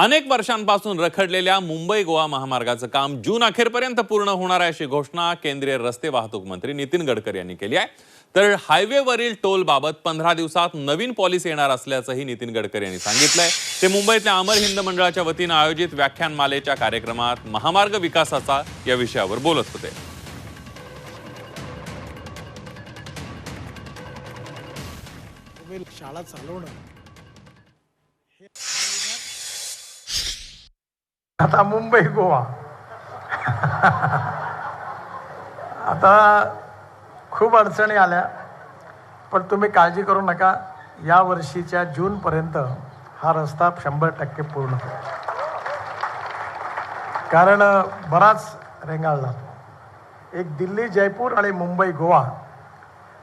अनेक वर्षांपासून रखडलेल्या मुंबई गोवा महामार्गाचं काम जून अखेरपर्यंत पूर्ण होणार आहे अशी घोषणा केंद्रीय रस्ते वाहतूक मंत्री नितीन गडकरी यांनी केली आहे. तर हायवेवरील टोल बाबत पंधरा दिवसात नवीन पॉलिसी येणार असल्याचंही नितीन गडकरी यांनी सांगितलंय. ते मुंबईतल्या अमर हिंद मंडळाच्या वतीनं आयोजित व्याख्यानमालेच्या कार्यक्रमात महामार्ग विकासाचा या विषयावर बोलत होते. शाळा चालवणं आता मुंबई गोवा. आता खूप अडचणी आल्या पण तुम्ही काळजी करू नका. या वर्षीच्या जूनपर्यंत हा रस्ता शंभर टक्के पूर्ण होईल. कारण बराच रेंगाळला एक दिल्ली जयपूर आणि मुंबई गोवा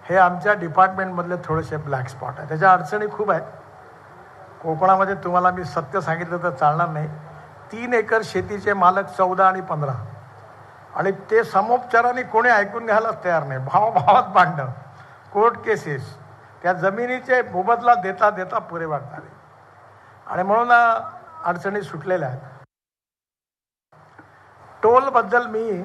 हे आमच्या डिपार्टमेंटमधले थोडेसे ब्लॅक स्पॉट आहे त्याच्या अडचणी खूप आहेत. कोकणामध्ये तुम्हाला मी सत्य सांगितलं तर चालणार नाही. तीन एकर शेतीचे मालक चौदा आणि पंधरा. आणि ते समोपचाराने कोणी ऐकून घ्यायलाच तयार नाही. भावाभावात भांडणं कोर्ट केसेस त्या जमिनीचे मोबदला देता देता पुरे वाटणारे आणि म्हणून अडचणी सुटलेल्या आहेत. टोलबद्दल मी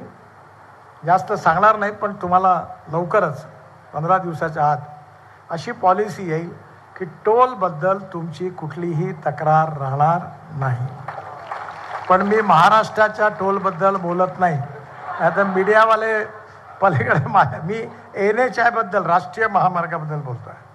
जास्त सांगणार नाही पण तुम्हाला लवकरच पंधरा दिवसाच्या आत अशी पॉलिसी येईल की टोलबद्दल तुमची कुठलीही तक्रार राहणार नाही. पण मी महाराष्ट्राच्या टोलबद्दल बोलत नाही. आता मीडियावाले पलीकडे मी एन एच आयबद्दल राष्ट्रीय महामार्गाबद्दल बोलतो आहे